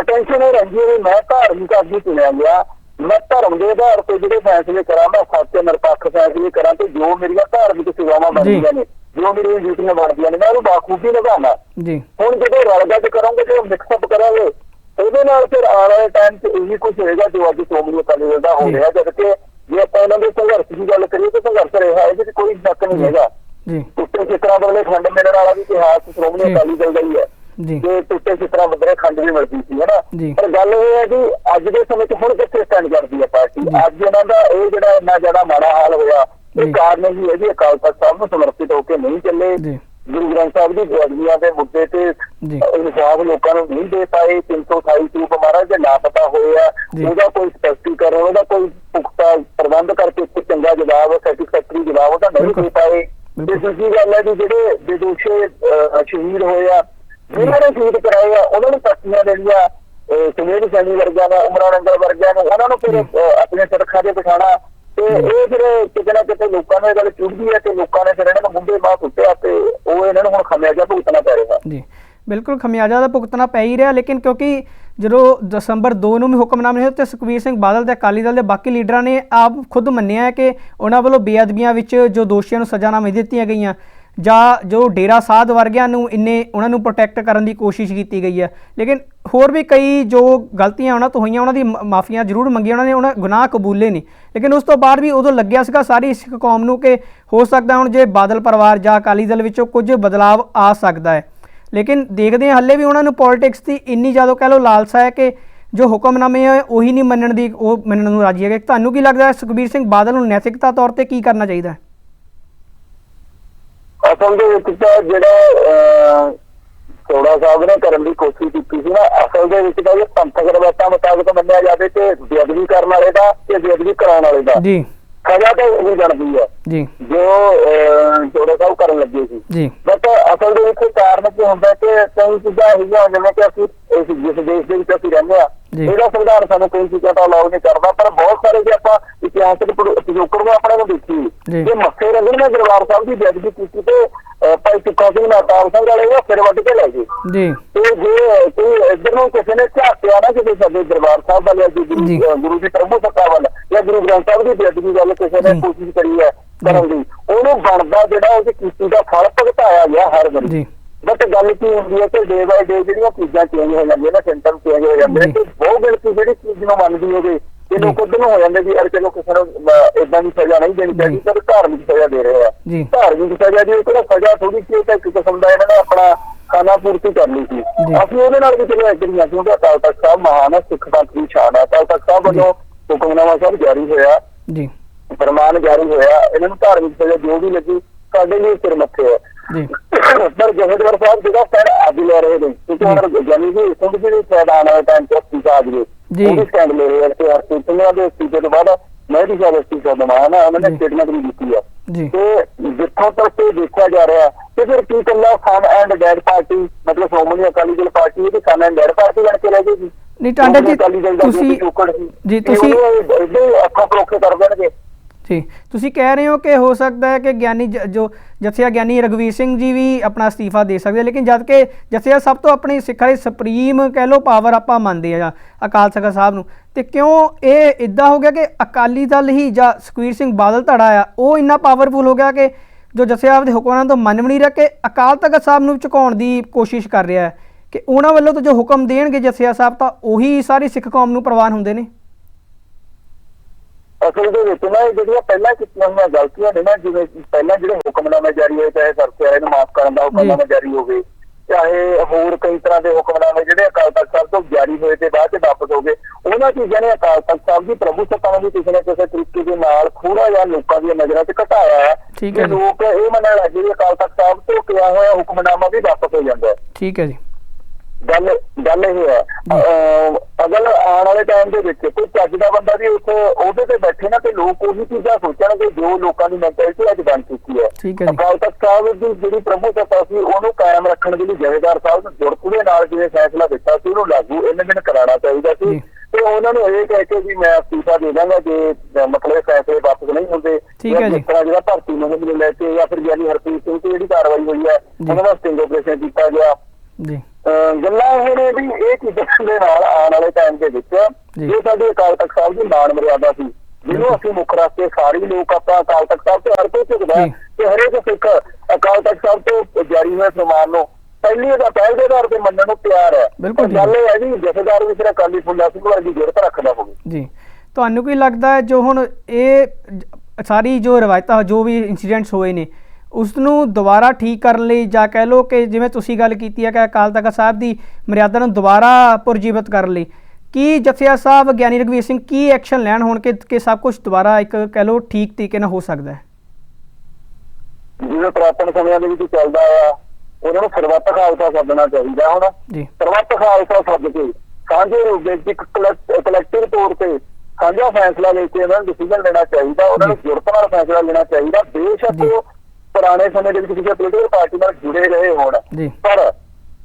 ਅਟੈਂਸ਼ਨ ਇਹ ਰਹਿੰਦੀ ਹੈ ਮੈਂ ਧਾਰਮਿਕ ਆਦਮੀ ਚੁਣਿਆ ਗਿਆ। ਮੈਂ ਧਰਮ ਦੇ ਆਧਾਰ ਤੇ ਜਿਹੜੇ ਫੈਸਲੇ ਕਰਾਂ ਮੈਂ ਸੱਚ ਤੇ ਨਿਰਪੱਖ ਫੈਸਲੇ ਕਰਾਂ ਤੇ ਜੋ ਮੇਰੀਆਂ ਧਾਰਮਿਕ ਸੇਵਾਵਾਂ ਬਣਦੀਆਂ ਨੇ ਜੋ ਮੇਰੀਆਂ ਡਿਊਟੀਆਂ ਬਣਦੀਆਂ ਨੇ ਮੈਂ ਉਹਨੂੰ ਬਾਖੂਬੀ ਨਿਭਾਉਣਾ ਜੀ। ਹੁਣ ਜਦੋਂ ਰਲਗੱਡ ਕਰੋਗੇ ਤੇ ਮਿਕਸ ਅਪ ਕਰਾਂਗੇ ਉਹਦੇ ਨਾਲ ਫਿਰ ਆਉਣ ਵਾਲੇ ਟਾਈਮ 'ਚ ਇਹੀ ਕੁਝ ਹੋਏਗਾ ਜੋ ਅੱਜ ਸ਼੍ਰੋਮਣੀ ਅਕਾਲੀ ਦਲ ਦਾ ਹੋ। ਰਿਹਾ ਜਦ ਕਿ ਜੇ ਆਪਾਂ ਇਹਨਾਂ ਦੇ ਸੰਘਰਸ਼ ਦੀ ਗੱਲ ਕਰੀਏ ਤਾਂ ਸੰਘਰਸ਼ ਰਿਹਾ ਇਹਦੇ 'ਚ ਕੋਈ ਸ਼ੱਕ ਨਹੀਂ। ਹੈਗਾ ਜੀ ਟੁੱਟੇ ਸਿੱਕਰਾਂ ਬਦਲੇ ਖੰਡ ਮਿਲਣ ਵਾਲਾ ਵੀ ਇਤਿਹਾਸ ਸ਼੍ਰੋਮਣੀ। ਅਕਾਲੀ ਦਲ ਦਾ ਹੀ ਹੈ ਜੀ ਜੇ ਟੁੱਟੇ ਸਿੱਕਰਾਂ ਬਦਲੇ ਖੰਡ ਵੀ ਮਿਲਦੀ ਸੀ ਹੈਨਾ। ਪਰ ਗੱਲ ਇਹ ਹੈ ਕਿ ਅੱਜ ਦੇ ਸਮੇਂ 'ਚ ਹੁਣ ਕਿੱਥੇ ਸਟੈਂਡ ਕਰਦੀ ਹੈ ਪਾਰਟੀ। ਅੱਜ ਇਹਨਾਂ ਦਾ ਇਹ ਜਿਹੜਾ ਇੰਨਾ ਜ਼ਿਆਦਾ ਮਾੜਾ ਹਾਲ ਹੋਇਆ। ਇਹ ਕਾਰਨ ਹੀ ਹੈ ਜੀ ਅਕਾਲ ਤਖਤ ਸਾਹਿਬ ਨੂੰ ਸਮਰਪਿਤ ਹੋ ਕੇ ਨਹੀਂ ਚੱਲੇ ਜੀ ਗੁਰੂ ਗ੍ਰੰਥ ਸਾਹਿਬ ਦੀ ਬੇਅਦਬੀਆਂ ਦੇ ਮੁੱਦੇ ਤੇ। ਇਨਸਾਫ ਲੋਕਾਂ ਨੂੰ ਨਹੀਂ ਦੇ ਪਾਏ 328 ਸੂਪ ਮਹਾਰਾਜ ਦੇ ਲਾਪਤਾ ਹੋਏ ਆ। ਉਹਦਾ ਕੋਈ ਸਪਸ਼ਟੀਕਰਨ ਉਹਦਾ ਕੋਈ ਪੁਖਤਾ ਪ੍ਰਬੰਧ ਕਰਕੇ ਇੱਕ ਚੰਗਾ ਜਵਾਬ ਸੈਟੀਸਫੈਕਟਰੀ ਜਵਾਬ ਉਹਦਾ ਨਹੀਂ। ਦੇ ਪਾਏ ਤੇ। ਦੂਜੀ ਗੱਲ ਹੈ ਕਿ ਜਿਹੜੇ ਬੇਦੋਸ਼ੇ ਅਹ, ਸ਼ਹੀਦ ਹੋਏ ਆ ਜਿਹਨਾਂ ਨੇ ਸ਼ਹੀਦ ਕਰਾਏ ਆ ਉਹਨਾਂ ਨੂੰ ਪੱਟੀਆਂ ਦੇਣੀਆਂ ਸੁਮੇਧ ਸੈਣੀ ਵਰਗਿਆਂ ਨੂੰ ਉਮਰਾਂ ਨੰਗਲ ਵਰਗਿਆਂ ਨੂੰ ਉਹਨਾਂ ਨੂੰ ਫਿਰ ਆਪਣੇ ਸੜਕਾਂ ਤੇ ਬਿਠਾਣਾ ਤੇ ਇਹ ਫਿਰ ਕਿਤੇ ਨਾ ਕਿਤੇ ਲੋਕਾਂ ਨੂੰ ਇਹ ਗੱਲ ਚੁਭਦੀ ਹੈ ਤੇ ਲੋਕਾਂ ਨੇ ਫਿਰ ਇਹਨਾਂ ਨੂੰ ਮੁੰਡੇ ਬਾਹ ਸੁੱਟਿਆ ਤੇ ਉਹ ਇਹਨਾਂ ਨੂੰ ਹੁਣ ਖਮਿਆਜਾ ਭੁਗਤਣਾ ਪੈ ਰਿਹਾ। ਜੀ ਬਿਲਕੁਲ ਖਮਿਆਜਾ ਦਾ ਭੁਗਤਣਾ ਪੈ ਹੀ ਰਿਹਾ ਲੇਕਿਨ ਕਿਉਂਕਿ ਜਦੋਂ ਦਸੰਬਰ 2 ਨੂੰ ਵੀ ਹੁਕਮਨਾਮੇ ਹੋਏ ਤੇ ਸੁਖਬੀਰ ਸਿੰਘ ਬਾਦਲ ਤੇ ਅਕਾਲੀ ਦਲ ਦੇ ਬਾਕੀ ਲੀਡਰਾਂ ਨੇ ਆਪ ਖੁਦ ਮੰਨਿਆ ਹੈ ਕਿ ਉਹਨਾਂ ਵੱਲੋਂ ਬੇਅਦਬੀਆਂ ਵਿੱਚ ਜੋ ਦੋਸ਼ੀਆਂ ਨੂੰ ਸਜ਼ਾਨਾਮੇ ਦਿੱਤੀਆਂ ਗਈਆਂ ਜਾਂ ਜੋ ਡੇਰਾ ਸਾਧ ਵਰਗਿਆਂ ਨੂੰ ਇੰਨੇ ਉਹਨਾਂ ਨੂੰ ਪ੍ਰੋਟੈਕਟ ਕਰਨ ਦੀ ਕੋਸ਼ਿਸ਼ ਕੀਤੀ ਗਈ ਹੈ। ਲੇਕਿਨ ਹੋਰ ਵੀ ਕਈ ਜੋ ਗਲਤੀਆਂ ਉਹਨਾਂ ਤੋਂ ਹੋਈਆਂ, ਉਹਨਾਂ ਦੀ ਮਾਫੀਆਂ ਜ਼ਰੂਰ ਮੰਗੀਆਂ, ਉਹਨਾਂ ਨੇ ਉਹਨਾਂ ਗੁਨਾਹ ਕਬੂਲੇ ਨੇ। ਲੇਕਿਨ ਉਸ ਤੋਂ ਬਾਅਦ ਵੀ ਉਦੋਂ ਲੱਗਿਆ ਸੀਗਾ ਸਾਰੀ ਸਿੱਖ ਕੌਮ ਨੂੰ ਕਿ ਹੋ ਸਕਦਾ ਹੁਣ ਜੇ ਬਾਦਲ ਪਰਿਵਾਰ ਜਾਂ ਅਕਾਲੀ ਦਲ ਵਿੱਚੋਂ ਕੁਝ ਬਦਲਾਵ ਆ ਸਕਦਾ ਹੈ। ਲੇਕਿਨ ਦੇਖਦੇ ਹਾਂ, ਹੱਲੇ ਵੀ ਉਹਨਾਂ ਨੂੰ ਪੋਲਿਟਿਕਸ ਦੀ ਇੰਨੀ ਜ਼ਿਆਦਾ ਕਹਿ ਲਓ ਲਾਲਸਾ ਹੈ ਕਿ ਜੋ ਹੁਕਮਨਾਮੇ ਹੈ ਉਹੀ ਨਹੀਂ ਮੰਨਣ ਦੀ, ਉਹ ਮੰਨਣ ਨੂੰ ਰਾਜੀ ਹੈਗੇ। ਤੁਹਾਨੂੰ ਕੀ ਲੱਗਦਾ ਹੈ ਸੁਖਬੀਰ ਸਿੰਘ ਬਾਦਲ ਨੂੰ ਨੈਤਿਕਤਾ ਤੌਰ ਤੇ ਕੀ ਕਰਨਾ ਚਾਹੀਦਾ ਹੈ? ਅਸਲ ਦੇ ਵਿੱਚ ਤਾਂ ਜਿਹੜਾ ਥੋੜਾ ਸਾਹਿਬ ਨੇ ਕਰਨ ਦੀ ਕੋਸ਼ਿਸ਼ ਕੀਤੀ ਸੀ ਨਾ ਅਸਲ ਦੇ ਵਿੱਚ ਤਾਂ ਇਹ ਪੰਥਕ ਰਵਾਇਤਾਂ ਮੁਤਾਬਕ ਮੰਨਿਆ ਜਾਵੇ ਤੇ ਬੇਅਦਬੀ ਕਰਨ ਵਾਲੇ ਦਾ ਤੇ ਬੇਅਦਬੀ ਕਰਾਉਣ ਵਾਲੇ ਦਾ। ਜੀ। ਸਜ਼ਾ ਤਾਂ ਉਹ ਬਣਦੀ ਹੈ। ਜੀ। ਜੋ ਜੋੜੇ ਸਾਹਿਬ ਕਰਨ ਲੱਗੇ ਸੀ। ਜੀ। ਬਟ ਅਸਲ ਦੇ ਵਿੱਚ ਕਾਰਨ ਕੀ ਹੁੰਦਾ ਕਿ ਕਈ ਚੀਜ਼ਾਂ ਹੈਗੀਆਂ ਜਿਵੇਂ ਕਿ ਅਸੀਂ ਇਸ ਜਿਸ ਦੇਸ਼ ਦੇ ਵਿੱਚ ਅਸੀਂ ਰਹਿੰਦੇ ਆ ਜੀ। ਇਹਦਾ ਸੰਵਿਧਾਨ ਸਾਨੂੰ ਕਈ ਚੀਜ਼ਾਂ ਦਾ ਅਲਾਉ ਨਹੀਂ ਕਰਦਾ ਪਰ ਬਹੁਤ ਸਾਰੇ ਜੇ ਆਪਾਂ ਇਤਿਹਾਸਕ ਪਿਛੋ- ਪਿਛੋਕੜ ਨੂੰ ਆਪਣੇ ਨੂੰ ਜੀ। ਦੇਖੀਏ ਜੇ ਮੱਥੇ ਰੰਗਣ ਨੇ ਦਰਬਾਰ ਸਾਹਿਬ ਦੀ ਬੇਅਦਬੀ ਕੀਤੀ ਤੇ ਭਾਈ ਸੁੱਖਾ ਸਿੰਘ ਨਾਤਾਲ ਸਿੰਘ ਵਾਲੇ ਉਹ ਫਿਰ ਵੱਢ ਕੇ ਲੈ ਗਏ ਜੀ ਤੇ ਜੇ ਕੋਈ ਇੱਧਰ ਨੂੰ ਕਿਸੇ ਨੇ ਝਾਕਿਆ ਨਾ ਕਿਸੇ ਸਾਡੇ ਦਰਬਾਰ ਸਾਹਿਬ ਵਾਲੇ ਜਾਂ ਗੁਰੂ ਜੀ। ਦੀ ਪ੍ਰਭੂ ਸੱਤਾ ਵੱਲ ਜਾਂ ਗੁਰੂ ਗ੍ਰੰਥ ਸਾਹਿਬ ਦੀ ਬੇਅਦਬੀ ਵੱਲ ਕਿਸੇ ਨੇ। ਕੋਸ਼ਿਸ਼ ਕਰੀ ਹੈ ਕਰਨ ਦੀ ਉਹਨੂੰ ਬਣਦਾ ਜਿਹੜਾ ਉਹਦੀ ਕੀਤੀ ਦਾ ਫਲ ਭੁਗਤਾਇਆ ਗਿਆ ਹਰ ਵਾਰੀ ਜੀ ਬਟ ਗੱਲ ਕੀ ਹੁੰਦੀ ਹੈ ਕਿ ਡੇ ਬਾਏ ਡੇ ਜਿਹੜੀਆਂ ਚੀਜ਼ਾਂ ਚੇਂਜ ਹੋ ਜਾਂਦੀਆਂ ਨੇ ਸੈਂਟਰ ਚੇਂਜ ਹੋ ਜਾਂਦੇ ਨੇ ਬਹੁਤ ਗਿਣਤੀ ਜਿਹੜੀ ਚੀਜ਼ ਨੂੰ ਮੰਨਦੀ ਹੋਵੇ ਤੇ। ਲੋਕ ਨੂੰ ਹੋ ਜਾਂਦੇ ਵੀ ਯਾਰ ਚਲੋ ਕਿਸੇ ਨੂੰ ਇਦਾਂ ਦੀ ਸਜ਼ਾ ਨਹੀਂ ਦੇਣੀ ਚਾਹੀਦੀ। ਪਰ ਧਾਰਮਿਕ ਸਜ਼ਾ ਦੇ ਰਹੇ ਆ। ਧਾਰਮਿਕ ਸਜ਼ਾ ਦੀ ਕੋਈ ਸਜ਼ਾ ਥੋੜੀ ਸੀ ਤਾਂ ਇੱਕ ਕਿਸਮ ਦਾ ਇਹਨਾਂ ਨੇ ਆਪਣਾ ਖਾਣਾ ਪੂਰਤੀ ਕਰ ਲਈ ਸੀ। ਅਸੀਂ ਉਹਦੇ ਨਾਲ ਵੀ ਚਲੋ ਐਗਰੀ ਹਾਂ ਕਿਉਂਕਿ ਅਕਾਲ ਤਖਤ ਸਾਹਿਬ ਮਹਾਨ ਹੈ ਸਿੱਖ ਪੰਥ ਦੀ ਸ਼ਾਨ ਹੈ ਅਕਾਲ ਤਖਤ ਸਾਹਿਬ ਵੱਲੋਂ ਹੁਕਮਨਾਮਾ ਸਾਹਿਬ ਜਾਰੀ ਹੋਇਆ। ਜੀ। ਫਰਮਾਨ ਜਾਰੀ ਹੋਇਆ। ਇਹਨਾਂ ਨੂੰ ਧਾਰਮਿਕ ਸਜ਼ਾ ਜੋ ਵੀ ਲੱਗੀ ਸਾਡੇ ਲਈ ਸਿਰ ਮੱਥੇ ਹੈ ਸਾਹਿਬ ਜਿਹੜਾ ਲੈ ਲੈ। ਸਟੇਟਮੈਂਟ ਵੀ ਦਿੱਤੀ ਆ। ਜੀ। ਤੇ ਜਿੱਥੋਂ ਤੱਕ ਇਹ ਦੇਖਿਆ ਜਾ ਰਿਹਾ ਤੇ ਫਿਰ ਕੀ ਕੱਲਾ ਸਨ ਐਂਡ ਡੈਡ ਪਾਰਟੀ ਮਤਲਬ ਸ਼੍ਰੋਮਣੀ ਅਕਾਲੀ ਦਲ ਪਾਰਟੀ ਇਹਦੀ ਸਨ ਐਂਡ ਡੈਡ ਪਾਰਟੀ ਬਣ ਕੇ ਰਹਿ ਨਹੀਂ, ਟਾਂਡਾ ਜੀ, ਤੁਸੀਂ- ਪਿਛੋਕੜ ਸੀ, ਜੀ, ਇਹ ਤੁਸੀਂ- ਉਹਨੂੰ ਇਹਦੇ ਅੱਖਾਂ ਪਰੋਖੇ ਕਰ ਦੇਣਗੇ। ਠੀਕ ਤੁਸੀਂ ਕਹਿ ਰਹੇ ਹੋ ਕਿ ਹੋ ਸਕਦਾ ਹੈ ਕਿ ਗਿਆਨੀ ਜ- ਜੋ ਜਥਿਆ ਗਿਆਨੀ ਰਗਵੀਰ ਸਿੰਘ ਜੀ ਵੀ ਆਪਣਾ ਅਸਤੀਫਾ ਦੇ ਸਕਦੇ ਲੇਕਿਨ ਜਦ ਕਿ ਜਥਿਆ ਸਭ ਤੋਂ ਆਪਣੀ ਸਿੱਖਾਂ ਦੀ ਸੁਪਰੀਮ ਕਹਿ ਲੋ ਪਾਵਰ ਆਪਾਂ ਮੰਨਦੇ ਆ ਅਕਾਲ ਤਖਤ ਸਾਹਿਬ ਨੂੰ। ਤੇ ਕਿਉਂ ਇਹ ਇਦਾਂ ਹੋ ਗਿਆ ਕਿ ਅਕਾਲੀ ਦਲ ਹੀ ਜਾਂ ਸੁਖਬੀਰ ਸਿੰਘ ਬਾਦਲ ਧੜਾ ਆ, ਉਹ ਇੰਨਾ ਪਾਵਰਫੁਲ ਹੋ ਗਿਆ ਕਿ ਜੋ ਜਥਿਆ ਦੇ ਹੁਕਮਾਂ ਤੋਂ ਮੰਨ ਵੀ ਨਹੀਂ ਰਿਹਾ ਕਿ ਅਕਾਲ ਤਖਤ ਸਾਹਿਬ ਨੂੰ ਝੁਕਾਉਣ ਦੀ ਕੋਸ਼ਿਸ਼ ਕਰ ਰਿਹਾ ਹੈ। ਕਿ ਉਹਨਾਂ ਵੱਲੋਂ ਤਾਂ ਜੋ ਹੁਕਮ ਦੇਣਗੇ ਜਥਿਆ ਸਾਹਿਬ ਤਾਂ ਉਹੀ ਸਾਰੀ ਸਿੱਖ ਕੌਮ ਨੂੰ ਪ੍ਰਵਾਨ ਹੁੰਦੇ ਨੇ। ਅਸਲ ਦੇ ਵਿੱਚ ਨਾ ਇਹ ਜਿਹੜੀਆਂ ਪਹਿਲਾਂ ਕੀਤੀਆਂ ਹੋਈਆਂ ਗਲਤੀਆਂ ਨੇ ਨਾ ਜਿਵੇਂ ਪਹਿਲਾਂ ਜਿਹੜੇ ਹੁਕਮਨਾਮੇ ਜਾਰੀ ਹੋਏ ਚਾਹੇ ਸਰਕਾਰੇ ਨੂੰ ਮਾਫ ਕਰਨ ਦਾ ਹੁਕਮਨਾਮਾ ਜਾਰੀ ਹੋਵੇ ਚਾਹੇ ਹੋਰ ਕਈ ਤਰ੍ਹਾਂ ਦੇ ਹੁਕਮਨਾਮੇ ਜਿਹੜੇ ਅਕਾਲ ਤਖਤ ਸਾਹਿਬ ਤੋਂ ਜਾਰੀ ਹੋਏ ਤੇ ਬਾਅਦ ਚ ਵਾਪਸ ਹੋ ਗਏ ਉਹਨਾਂ ਚੀਜ਼ਾਂ ਨੇ ਅਕਾਲ ਤਖਤ ਸਾਹਿਬ ਦੀ ਪ੍ਰਭੂ ਸੱਤਾ ਨੂੰ ਵੀ ਕਿਸੇ ਨਾ ਕਿਸੇ ਤਰੀਕੇ ਦੇ ਨਾਲ ਥੋੜਾ ਜਿਹਾ ਲੋਕਾਂ ਦੀਆਂ ਨਜ਼ਰਾਂ 'ਚ ਘਟਾਇਆ ਹੈ ਠੀਕ ਹੈ ਕਿ। ਲੋਕ ਇਹ ਮੰਨਣ ਲੱਗੇ ਵੀ ਅਕਾਲ ਤਖਤ ਸਾਹਿਬ ਤੋਂ ਕਿਹਾ ਹੋਇਆ ਹੁਕਮਨਾਮਾ ਵੀ ਵਾਪਸ ਹੋ ਜਾਂਦਾ ਹੈ। ਠੀਕ ਹੈ ਜੀ। ਗੱਲ ਗੱਲ ਇਹ ਹੈ। ਅਗਰ ਆਉਣ ਵਾਲੇ ਟਾਈਮ ਦੇ ਵਿੱਚ ਕੋਈ ਚੱਜ ਦਾ ਬੰਦਾ ਵੀ ਉੱਥੇ ਉਹਦੇ ਤੇ ਬੈਠੇ ਨਾ ਤੇ ਲੋਕ ਉਹੀ ਚੀਜ਼ਾਂ ਸੋਚਣਗੇ ਜੋ ਲੋਕਾਂ ਦੀ ਮੈਂਟੈਲਿਟੀ ਅੱਜ ਬਣ ਚੁੱਕੀ ਹੈ। ਅਕਾਲ ਤਖਤ ਸਾਹਿਬ ਦੀ ਜਿਹੜੀ ਪ੍ਰਭੂ ਸੱਤਾ ਸੀ ਉਹਨੂੰ ਕਾਇਮ ਰੱਖਣ ਦੇ ਲਈ ਜਥੇਦਾਰ ਸਾਹਿਬ ਨੂੰ ਦੇ ਨਾਲ ਜਿਵੇਂ ਫੈਸਲਾ ਦਿੱਤਾ ਸੀ ਉਹਨੂੰ ਲਾਗੂ ਇਹਨਾਂ ਦਿਨ ਕਰਾਉਣਾ ਚਾਹੀਦਾ ਸੀ। ਤੇ ਉਹਨਾਂ ਨੂੰ ਇਹ ਕਹਿ ਕੇ ਵੀ ਮੈਂ ਅਸਤੀਫਾ ਦੇ ਦਾਂਗਾ ਜੇ ਮਤਲਬ ਫੈਸਲੇ ਵਾਪਸ ਨਹੀਂ ਹੁੰਦੇ ਠੀਕ ਹੈ ਜਾਂ ਤਰ੍ਹਾਂ ਜਿਹੜਾ ਭਰਤੀ ਮੁਹਿੰਮ ਨੂੰ ਲੈ ਕੇ ਜਾਂ ਫਿਰ ਗਿਆਨੀ ਹਰਪ੍ਰੀਤ ਸਿੰਘ ਤੇ ਜਿਹੜੀ ਕਾਰਵਾਈ ਹੋਈ ਹੈ। ਉਹਨਾਂ ਦਾ ਸਟਿੰਗ ਆਪਰੇਸ਼ਨ ਕੀਤਾ ਗਿਆ। ਜੀ। ਗੱਲਾਂ ਇਹ ਨੇ ਵੀ ਇਹ ਚੀਜ਼ਾਂ ਦੇ ਨਾਲ ਆਉਣ ਵਾਲੇ ਟਾਈਮ ਦੇ ਵਿੱਚ ਜੀ। ਸਾਡੇ ਅਕਾਲ ਤਖਤ ਸਾਹਿਬ ਦੀ ਮਾਣ ਮਰਿਆਦਾ ਸੀ ਜਿਹਨੂੰ ਅਸੀਂ ਮੁੱਖ ਰੱਖਦੇ ਸਾਰੇ ਲੋਕ ਆਪਾਂ ਅਕਾਲ ਤਖਤ ਸਾਹਿਬ ਤੇ ਹਰ ਕੋਈ ਝੁਕਦਾ ਜੀ। ਤੇ ਹਰੇਕ ਸਿੱਖ ਅਕਾਲ ਤਖਤ ਸਾਹਿਬ ਤੋਂ ਜਾਰੀ ਹੋਏ ਫਰਮਾਨ ਨੂੰ ਪਹਿਲੀ ਦਾ ਪਹਿਲ ਦੇ ਆਧਾਰ ਤੇ ਮੰਨਣ ਨੂੰ ਤਿਆਰ ਹੈ ਬਿਲਕੁਲ ਜੀ। ਗੱਲ ਇਹ ਹੈ ਵੀ ਜਥੇਦਾਰ ਵੀ ਸਿਰ ਅਕਾਲੀ ਫੁੱਲਾ ਸਿੰਘ ਵਰਗੀ ਜੁਰਤ ਰੱਖਦਾ ਹੋਵੇ ਜੀ ਤੁਹਾਨੂੰ ਕੀ ਲੱਗਦਾ ਹੈ ਜੋ ਹੁਣ ਇਹ ਜ- ਸਾਰੀ ਜੋ ਰਵਾਇਤਾਂ ਜੋ ਵੀ ਇਨਸੀਡੈਂਟਸ ਹੋਏ ਨੇ ਉਸ ਨੂੰ ਦੁਬਾਰਾ ਠੀਕ ਕਰਨ ਲਈ ਜਾਂ ਕਹਿ ਲਓ ਕਿ ਜਿਵੇਂ ਤੁਸੀਂ ਗੱਲ ਕੀਤੀ ਹੈ ਕਿ ਅਕਾਲ ਤਖਤ ਸਾਹਿਬ ਦੀ ਮਰਿਆਦਾ ਨੂੰ ਦੁਬਾਰਾ ਪੁਰਜੀਵਤ ਕਰਨ ਲਈ ਕੀ ਜਥਿਆ ਸਾਹਿਬ ਗਿਆਨੀ ਰਗਵੀਰ ਸਿੰਘ ਕੀ ਐਕਸ਼ਨ ਲੈਣ ਹੋਣ ਕਿ ਕਿ ਸਭ ਕੁਝ ਦੁਬਾਰਾ ਇੱਕ ਕਹਿ ਲਓ ਠੀਕ ਤਰੀਕੇ ਨਾਲ ਹੋ ਸਕਦਾ ਹੈ? ਜਿਵੇਂ ਪੁਰਾਤਨ ਸਮਿਆਂ ਦੇ ਵਿੱਚ ਚੱਲਦਾ ਆ ਉਹਨਾਂ ਨੂੰ ਸਰਬੱਤ ਖਾਲਸਾ ਸੱਦਣਾ ਚਾਹੀਦਾ ਹੁਣ। ਜੀ। ਸਰਬੱਤ ਖਾਲਸਾ ਸੱਦ ਕੇ ਸਾਂਝੇ ਰੂਪ ਵਿੱਚ ਇੱਕ ਕਲੈਕਟਿਵ ਤੌਰ ਤੇ ਸਾਂਝਾ ਫੈਸਲਾ ਲੈ ਕੇ ਉਹਨਾਂ ਨੂੰ ਡਿਸੀਜਨ ਲੈਣਾ ਚਾਹੀਦਾ ਉਹਨਾਂ ਨੂੰ ਜੁਰਤ ਨਾਲ ਫੈਸਲਾ ਲੈਣਾ ਚਾਹੀਦਾ। ਬੇਸ਼ੱਕ ਪੁਰਾਣੇ ਸਮੇਂ ਦੇ ਵਿੱਚ ਕਿਸੇ ਪੋਲੀਟੀਕਲ ਪਾਰਟੀ ਨਾਲ ਜੁੜੇ ਰਹੇ ਹੋਣ ਪਰ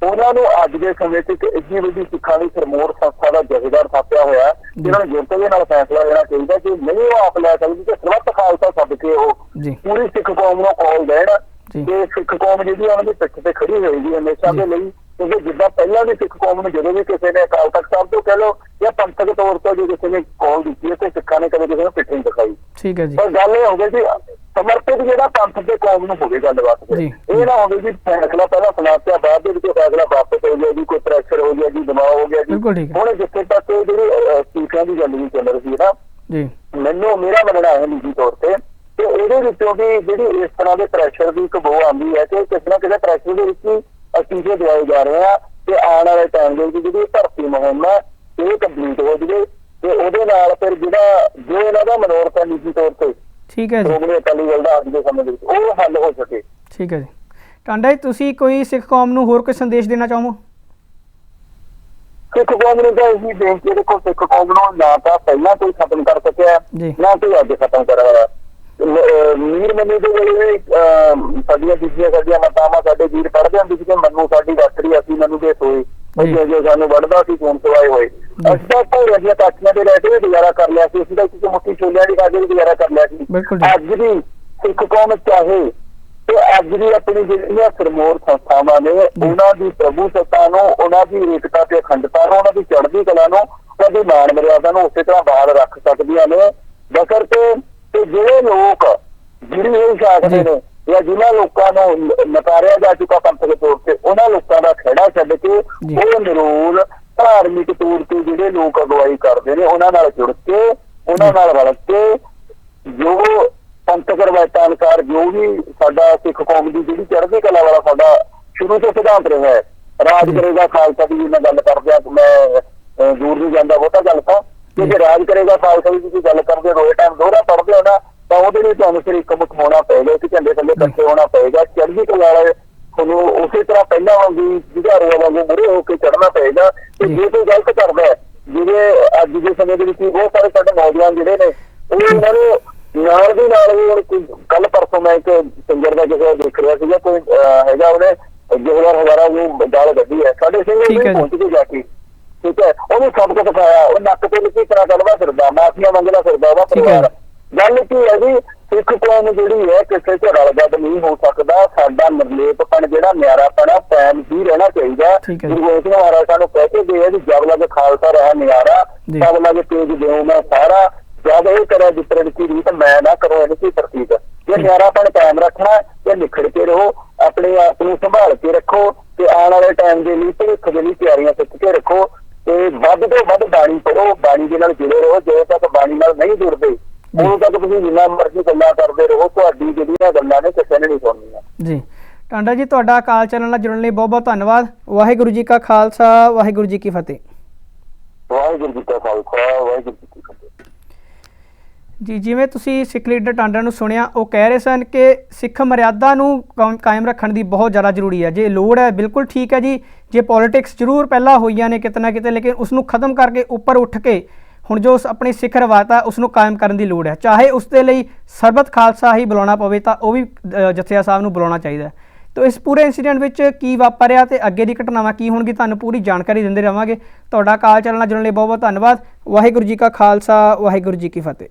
ਉਹਨਾਂ ਨੂੰ ਅੱਜ ਦੇ ਸਮੇਂ 'ਚ ਇੱਕ ਵੱਡੀ ਸਿੱਖਾਂ ਦੀ ਸਰਮੋਰ ਸੰਸਥਾ ਦਾ ਜਥੇਦਾਰ ਥਾਪਿਆ ਹੋਇਆ। ਜਿਹਨਾਂ ਨੂੰ ਜੁਰਤ ਦੇ ਨਾਲ ਫੈਸਲਾ ਲੈਣਾ ਚਾਹੀਦਾ ਕਿ ਨਹੀਂ ਉਹ ਆਪ ਲੈ ਸਕਦੀ ਕਿ ਸਰਬੱਤ ਖਾਲਸਾ ਸੱਦ ਕੇ ਉਹ ਪੂਰੀ ਸਿੱਖ ਕੌਮ ਨੂੰ ਕਾਲ ਦੇਣ। ਤੇ ਸਿੱਖ ਕੌਮ ਜਿਹੜੀ ਉਹਨਾਂ ਦੀ ਪਿੱਠ ਤੇ ਖੜੀ ਹੋਏਗੀ ਹਮੇਸ਼ਾ ਦੇ ਲਈ ਕਿਉਂਕਿ ਜਿੱਦਾਂ ਪਹਿਲਾਂ ਵੀ ਸਿੱਖ ਕੌਮ ਨੂੰ ਜਦੋਂ ਵੀ ਕਿਸੇ ਨੇ ਅਕਾਲ ਤਖਤ ਸਾਹਿਬ ਤੋਂ ਕਹਿ ਲਓ ਜਾਂ ਪੰਥਕ ਤੌਰ ਤੇ ਜੇ ਕਿਸੇ ਨੇ ਕਾਲ ਦਿੱਤੀ ਹੈ ਤੇ ਸਿੱਖਾਂ ਨੇ ਕਦੇ ਕਿਸੇ ਨੂੰ ਪਿੱਠ ਨਹੀਂ ਦਿਖਾਈ ਠੀਕ ਹੈ ਜੀ ਪਰ ਗੱਲ ਇਹ ਹੋ ਗਈ ਸਮਰਪਿਤ ਜਿਹੜਾ ਪੰਥ ਤੇ ਕੌਮ ਨੂੰ ਹੋਵੇ ਗੱਲਬਾਤ। ਜੀ। ਇਹ ਨਾ ਹੋਵੇ ਕਿ ਫੈਸਲਾ ਪਹਿਲਾਂ ਸੁਣਾਤਿਆ ਬਾਅਦ ਦੇ ਵਿੱਚ ਫੈਸਲਾ ਵਾਪਸ ਹੋ ਗਿਆ ਜੀ ਕੋਈ ਪ੍ਰੈਸ਼ਰ ਹੋ ਗਿਆ ਜੀ ਦਬਾਅ ਹੋ ਗਿਆ ਜੀ ਹੈ। ਹੁਣ ਜਿੱਥੇ ਤੱਕ ਇਹ ਜਿਹੜੀ ਸਿੱਖਾਂ ਦੀ ਗੱਲ ਵੀ ਚੱਲ ਰਹੀ ਹੈ ਨਾ ਜੀ ਮੈਨੂੰ ਮੇਰਾ ਮੰਨਣਾ ਹੈ ਨਿੱਜੀ ਤੌਰ ਤੇ ਕਿ ਇਹਦੇ ਵਿੱਚੋਂ ਵੀ ਜਿਹੜੀ ਇਸ ਤਰ੍ਹਾਂ ਦੇ ਪ੍ਰੈਸ਼ਰ ਦੀ ਇੱਕ ਬੋ ਆਉਂਦੀ ਹੈ ਕਿ ਕਿਸੇ ਨਾ ਕਿਸੇ ਪ੍ਰੈਸ਼ਰ ਦੇ ਵਿੱਚ ਹੀ ਅਸਤੀਫੇ ਦਿਵਾਏ ਜਾ ਰਹੇ ਆ ਤੇ ਆਉਣ ਵਾਲੇ ਟਾਈਮ ਦੇ ਵਿੱਚ ਜਿਹੜੀ ਭਰਤੀ ਮੁਹਿੰਮ ਹੈ ਇਹ ਕੰਪਲੀਟ ਹੋ ਜਵੇ ਤੇ ਉਹਦੇ ਨਾਲ ਫਿਰ ਜਿਹੜਾ ਜੋ ਇਹਨਾਂ ਦਾ ਮਨੋਰਥ ਹੈ ਨਿੱਜੀ ਤੌਰ ਤੇ ਠੀਕ ਹੈ ਜੀ। ਸ਼੍ਰੋਮਣੀ ਅਕਾਲੀ ਦਲ ਦਾ ਅੱਜ ਦੇ ਸਮੇਂ ਦੇ ਵਿੱਚ ਉਹ ਹੱਲ ਹੋ ਸਕੇ। ਠੀਕ ਹੈ ਜੀ। ਟਾਂਡਾ ਜੀ ਤੁਸੀਂ ਕੋਈ ਸਿੱਖ ਕੌਮ ਨੂੰ ਹੋਰ ਕੋਈ ਸੰਦੇਸ਼ ਦੇਣਾ ਚਾਹੋ ਸਿੱਖ ਕੌਮ ਨੂੰ ਤਾਂ ਇਹੀ ਬੇਨਤੀ ਦੇਖੋ ਸਿੱਖ ਕੌਮ ਨੂੰ ਨਾ ਤਾਂ ਪਹਿਲਾਂ ਕੋਈ ਖਤਮ ਕਰ ਸਕਿਆ। ਨਾ ਕੋਈ ਅੱਜ ਖਤਮ ਕਰਾਇਆ ਮੀਰ ਮੰਨੀ ਦੇ ਵੇਲੇ ਅਹ, ਸਾਡੀਆਂ ਬੀਬੀਆਂ ਸਾਡੀਆਂ ਮਾਤਾਵਾਂ ਸਾਡੇ ਵੀਰ ਪੜ੍ਹਦੇ ਹੁੰਦੇ ਸੀ ਕਿ ਮੰਨੂ ਸਾਡੀ ਰੱਖੜੀ ਅਸੀਂ ਮੰਨੂ ਦੇ ਸੋਏ। ਜੀ। ਜੋ ਸਾਨੂੰ ਵੜਦਾ ਸੀ ਕੋਣ ਸਵਾਏ ਹੋਏ। ਅਸੀਂ ਤਾਂ ਦੀਆਂ ਤਾਕੀਆਂ ਦੇ ਰਹਿ ਕੇ ਵੀ ਗੁਜ਼ਾਰਾ ਕਰ ਲਿਆ ਸੀ ਅਸੀਂ ਤਾਂ ਕਿਸੇ ਮੁੱਠੀ ਛੋਲਿਆਂ ਦੀ ਖਾ ਕੇ ਵੀ ਗੁਜ਼ਾਰਾ ਕਰ ਲਿਆ ਸੀ। ਅੱਜ ਦੀ ਸਿੱਖ ਕੌਮ ਚਾਹੇ ਤੇ ਅੱਜ ਦੀ ਆਪਣੀ ਜਿਹੜੀਆਂ ਸਰਮੋਰ ਸੰਸਥਾਵਾਂ ਨੇ ਉਹਨਾਂ ਦੀ ਪ੍ਰਭੂ ਸੱਤਾ ਨੂੰ ਉਹਨਾਂ ਦੀ ਏਕਤਾ ਤੇ ਅਖੰਡਤਾ ਨੂੰ ਉਹਨਾਂ ਦੀ ਚੜ੍ਹਦੀ ਕਲਾ ਨੂੰ ਉਹਦੀ ਮਾਨ ਮਰਿਆਦਾ ਨੂੰ ਉਸੇ ਤਰ੍ਹਾਂ ਬਾਹਰ ਰੱਖ ਸਕਦੀਆਂ ਨੇ। ਬਸ਼ਰਤੇ ਤੇ ਜਿਹੜੇ ਲੋਕ ਜਿਹੜੀ ਇਹ ਜੀ। ਨੇ ਜਾਂ ਜਿਨ੍ਹਾਂ ਲੋਕਾਂ ਨੂੰ ਨਕਾਰਿਆ ਜਾ ਚੁੱਕਾ ਪੰਥਕ ਤੌਰ ਤੇ ਉਹਨਾਂ ਲੋਕਾਂ ਦਾ ਖੜਾ ਛੱਡ ਕੇ। ਉਹ ਨਿਰੋਲ ਧਾਰਮਿਕ ਤੌਰ ਤੇ ਜਿਹੜੇ ਲੋਕ ਅਗਵਾਈ ਕਰਦੇ ਨੇ ਉਹਨਾਂ ਨਾਲ ਜੁੜ ਕੇ ਉਹਨਾਂ ਨਾਲ ਰਲ ਕੇ ਜੋ ਪੰਥਕ ਰਵਾਇਤਾਂ ਅਨੁਸਾਰ ਜੋ ਵੀ ਸਾਡਾ ਸਿੱਖ ਕੌਮ ਦੀ ਜਿਹੜੀ ਚੜ੍ਹਦੀ ਕਲਾ ਵਾਲਾ ਸਾਡਾ ਸ਼ੁਰੂ ਤੋਂ ਸਿਧਾਂਤ ਰਿਹਾ ਹੈ ਰਾਜ। ਕਰੇਗਾ ਖਾਲਸਾ ਦੀ ਮੈਂ ਗੱਲ ਕਰਦੇ ਆ ਮੈਂ ਦੂਰ ਨਹੀਂ ਜਾਂਦਾ ਬਹੁਤਾ ਗੱਲ ਤਾਂ ਜੇ ਰਾਜ ਕਰੇਗਾ ਖਾਲਸਾ ਦੀ ਤੁਸੀਂ ਗੱਲ ਕਰਦੇ ਰੋਜ਼ ਟਾਈਮ ਦੋਹਰਾ ਪੜ੍ਹਦੇ ਹੋ ਨਾ ਤਾਂ ਉਹਦੇ ਲਈ ਤੁਹਾਨੂੰ ਸਿਰ ਇੱਕ ਮੁੱਖ ਹੋਣਾ ਪਏਗਾ ਕਿ ਝੰਡੇ ਥੱਲੇ ਇਕੱਠੇ ਹੋਣਾ ਪਏਗਾ। ਚੜ੍ਹਦੀ ਕਲਾ ਵਾਲੇ ਤੁਹਾਨੂੰ ਉਸੇ ਤਰ੍ਹਾਂ ਪਹਿਲਾਂ ਵਾਂਗੂ ਜੁਝਾਰੂ ਵਾਂਗੂ ਮੁਰੇ ਹੋ ਕੇ ਚੜ੍ਹਨਾ ਪਏਗਾ। ਤੇ ਜੀ। ਜੇ ਕੋਈ ਗਲਤ ਕਰਦਾ ਹੈ ਜਿਹੜੇ ਅੱਜ ਦੇ ਸਮੇਂ ਦੇ ਵਿੱਚ ਬਹੁਤ ਸਾਰੇ ਸਾਡੇ ਨੌਜਵਾਨ ਜਿਹੜੇ ਨੇ ਉਹ ਇਹਨਾਂ ਨੂੰ ਨਾਲ ਦੀ ਨਾਲ ਹੀ ਕੱਲ ਪਰਸੋਂ ਮੈਂ ਇੱਕ ਸਿੰਗਰ ਦਾ ਕਿਸੇ ਦੇਖ ਰਿਹਾ ਸੀਗਾ ਕੋਈ ਹੈਗਾ ਉਹਨੇ ਜੋਹਰ ਹਜ਼ਾਰਾ ਨੂੰ ਦਾਲ ਗੱਡੀ ਹੈ। ਸਾਡੇ ਸਿੰਘ ਨੇ ਜੀ। ਪਹੁੰਚ ਕੇ ਜਾ ਕੇ। ਠੀਕ ਹੈ ਉਹਨੂੰ ਸਭ ਕੁਝ ਸਿਖਾਇਆ ਉਹ ਨੱਕ ਤੇ ਲਿਖੀ ਤਰ੍ਹਾਂ ਕਰਵਾ ਫਿਰਦਾ ਮਾਫੀਆਂ ਮੰਗਦਾ ਫਿਰਦਾ ਹੈ। ਪਰਿਵਾਰ ਗੱਲ ਕੀ ਹੈ ਜੀ ਸਿੱਖ ਕੌਮ ਜਿਹੜੀ ਹੈ ਕਿਸੇ ਚ ਰਲਗੱਡ ਨਹੀਂ ਹੋ ਸਕਦਾ ਸਾਡਾ ਨਿਰਲੇਪਪਣ ਜਿਹੜਾ ਨਿਆਰਾਪਣ ਆ ਕਾਇਮ ਹੀ ਰਹਿਣਾ ਚਾਹੀਦਾ ਜੀ। ਗੁਰੂ ਗੋਬਿੰਦ ਮਹਾਰਾਜ ਸਾਨੂੰ ਕਹਿ ਕੇ ਗਏ ਵੀ ਜਬ ਲਗ ਖਾਲਸਾ ਰਹਾ ਨਿਆਰਾ ਜੀ। ਤਬ ਲਗ ਤੇਜ ਦੇਉ ਮੈਂ ਸਾਰਾ ਜਦ ਇਹ ਕਰੇ ਜਿਤਰਨ ਕੀ ਰੀਤ ਮੈਂ ਨਾ ਕਰੋ ਇਹਨੂੰ ਕੀ ਪ੍ਰਤੀਕ ਜੇ ਨਿਆਰਾਪਣ ਕਾਇਮ ਰੱਖਣਾ ਤੇ ਨਿਖੜ ਕੇ ਰਹੋ ਆਪਣੇ ਆਪ ਨੂੰ ਸੰਭਾਲ ਕੇ ਰੱਖੋ ਤੇ ਆਉਣ ਵਾਲੇ ਟਾਈਮ ਦੇ ਲਈ ਭਵਿੱਖ ਦੇ ਲਈ ਤਿਆਰੀਆਂ ਸਿੱਖ ਕੇ ਰੱਖੋ ਤੇ ਵੱਧ ਤੋਂ ਵੱਧ ਬਾਣੀ ਪੜੋ ਬਾਣੀ ਦੇ ਨਾਲ ਜੁੜੇ ਰਹੋ ਜਦੋਂ ਤੱਕ ਬਾਣੀ ਨਾਲ ਨਹੀਂ ਜੁੜਦੇ ਉਦੋਂ ਤੱਕ ਤੁਸੀਂ ਜਿੰਨਾ ਮਰਜ਼ੀ ਗੱਲਾਂ ਕਰਦੇ ਰਹੋ ਤੁਹਾਡੀ ਜਿਹੜੀਆਂ ਗੱਲਾਂ ਨੇ ਕਿਸੇ ਨੇ ਨਹੀਂ ਸੁਣਨੀਆਂ। ਜੀ। ਟਾਂਡਾ ਜੀ ਤੁਹਾਡਾ ਕਾਲ ਚੈਨਲ ਨਾਲ ਜੁੜਨ ਲਈ ਬਹੁਤ ਬਹੁਤ ਧੰਨਵਾਦ। ਵਾਹਿਗੁਰੂ ਜੀ ਕਾ ਖਾਲਸਾ ਵਾਹਿਗੁਰੂ ਜੀ ਕੀ ਫਤਿਹ। ਵਾਹਿਗੁਰੂ ਜੀ ਕਾ ਖਾਲਸਾ ਵਾਹਿਗੁਰੂ ਜੀ ਕੀ ਫਤਿਹ। ਜੀ ਜਿਵੇਂ ਤੁਸੀਂ ਸਿੱਖ ਲੀਡਰ ਟਾਂਡਾ ਨੂੰ ਸੁਣਿਆ ਉਹ ਕਹਿ ਰਹੇ ਸਨ ਕਿ ਸਿੱਖ ਮਰਿਆਦਾ ਨੂੰ ਕਾ- ਕਾਇਮ ਰੱਖਣ ਦੀ ਬਹੁਤ ਜ਼ਿਆਦਾ ਜ਼ਰੂਰੀ ਹੈ। ਜੇ ਲੋੜ ਹੈ ਬਿਲਕੁਲ ਠੀਕ ਹੈ ਜੀ। ਜੇ ਪੋਲਿਟਿਕਸ ਜ਼ਰੂਰ ਪਹਿਲਾਂ ਹੋਈਆਂ ਨੇ ਕਿਤੇ ਨਾ ਕਿਤੇ ਲੇਕਿਨ ਉਸ ਨੂੰ ਖਤਮ ਕਰਕੇ ਉੱਪਰ ਉੱਠ ਕੇ ਹੁਣ ਜੋ ਉਸ ਆਪਣੀ ਸਿੱਖ ਰਵਾਇਤ ਆ ਉਸ ਨੂੰ ਕਾਇਮ ਕਰਨ ਦੀ ਲੋੜ ਹੈ। ਚਾਹੇ ਉਸ ਦੇ ਲਈ ਸਰਬਤ ਖਾਲਸਾ ਹੀ ਬੁਲਾਉਣਾ ਪਵੇ ਤਾਂ ਉਹ ਵੀ ਅ, ਜਥਿਆ ਸਾਹਿਬ ਨੂੰ ਬੁਲਾਉਣਾ ਚਾਹੀਦਾ ਹੈ। ਤੋ ਇਸ ਪੂਰੇ ਇਨਸੀਡੈਂਟ ਵਿੱਚ ਕੀ ਵਾਪਰਿਆ ਤੇ ਅੱਗੇ ਦੀ ਘਟਨਾਵਾਂ ਕੀ ਹੋਣਗੀ ਤੁਹਾਨੂੰ ਪੂਰੀ ਜਾਣਕਾਰੀ ਦਿੰਦੇ ਰਵਾਂਗੇ। ਤੁਹਾਡਾ ਕਾਲ ਚੱਲਣਾ ਜੁੜਨ ਲਈ ਬਹੁਤ ਬਹੁਤ ਧੰਨਵਾਦ। ਵਾਹਿਗੁਰੂ ਜੀ ਕਾ ਖਾਲਸਾ ਵਾਹਿਗੁਰੂ ਜੀ ਕੀ ਫਤਿਹ।